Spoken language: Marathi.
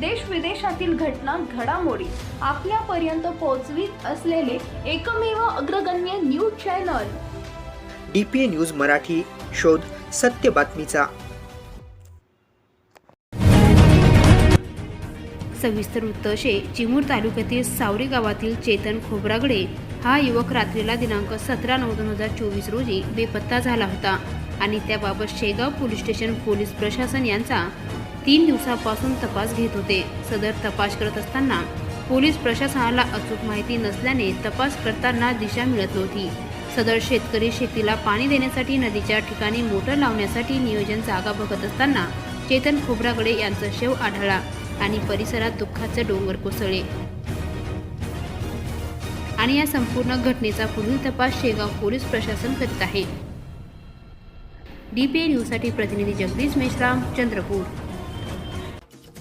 देश विदेशातील घटना घडामोडी आपल्यापर्यंत पोहोचवीत असलेले एकमेव अग्रगण्य news channel. D P A news Marathi शोध सत्य बातमीचा. सविस्तर वृत्त असे चिमूर तालुक्यातील सावरी गावातील चेतन खोब्रागडे हा युवक रात्रीला दिनांक सतरा नऊ दोन हजार चोवीस रोजी बेपत्ता झाला होता. आणि त्याबाबत शेगाव पोलीस स्टेशन पोलीस प्रशासन यांचा तीन दिवसापासून तपास घेत होते. सदर तपास करत असताना पोलीस प्रशासनाला अचूक माहिती नसल्याने तपास करताना दिशा मिळत नव्हती. सदर शेतकरी शेतीला पाणी देण्यासाठी नदीच्या ठिकाणी मोटर लावण्यासाठी नियोजन जागा बघत असताना चेतन खोबराकडे यांचा शेव आढळला आणि परिसरात दुःखाचे डोंगर कोसळले. आणि या संपूर्ण घटनेचा पुढील तपास शेगाव पोलीस प्रशासन करीत आहे. डीपीए न्यूजसाठी प्रतिनिधी जगदीश मेश्राम चंद्रपूर.